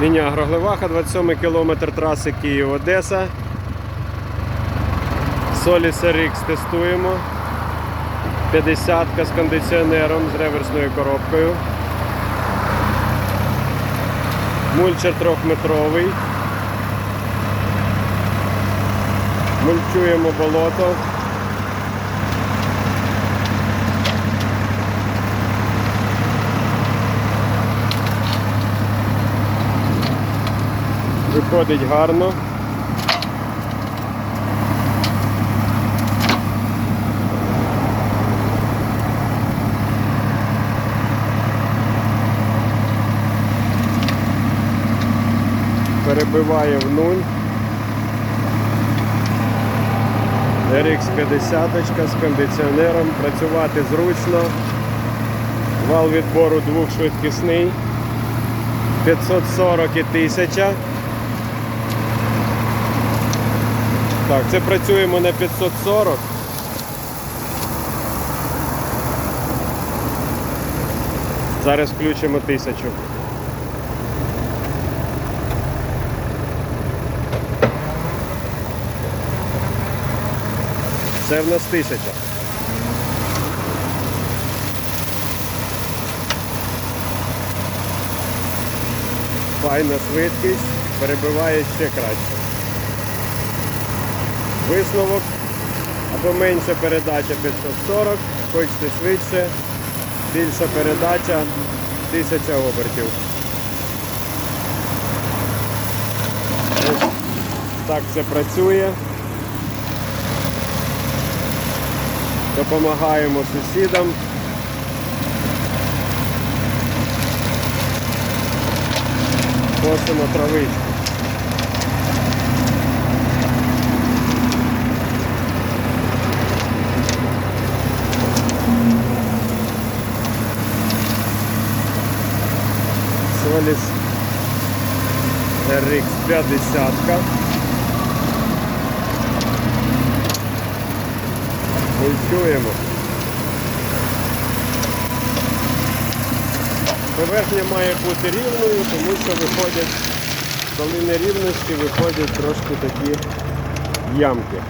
Нині Агроглеваха, 27 кілометр траси Київ-Одеса. Solis RX тестуємо. 50 з кондиціонером з реверсною коробкою. Мульчер трьохметровий. Мульчуємо болото. Виходить гарно. Перебиває в нуль. RX50 з кондиціонером, працювати зручно. Вал відбору двохшвидкісний. 540 і 1000. Так, це працюємо на 540. Зараз включимо 1000. Це в нас 1000. Файна швидкість, перебиває ще краще. Висновок або менша передача 540, хочете швидше, більша передача 1000 обертів. Так це працює. Допомагаємо сусідам. Косимо травичку. Соліс RX 50. Мульчуємо. Поверхня має бути рівною, тому що виходять, коли нерівності, виходять трошки такі ямки.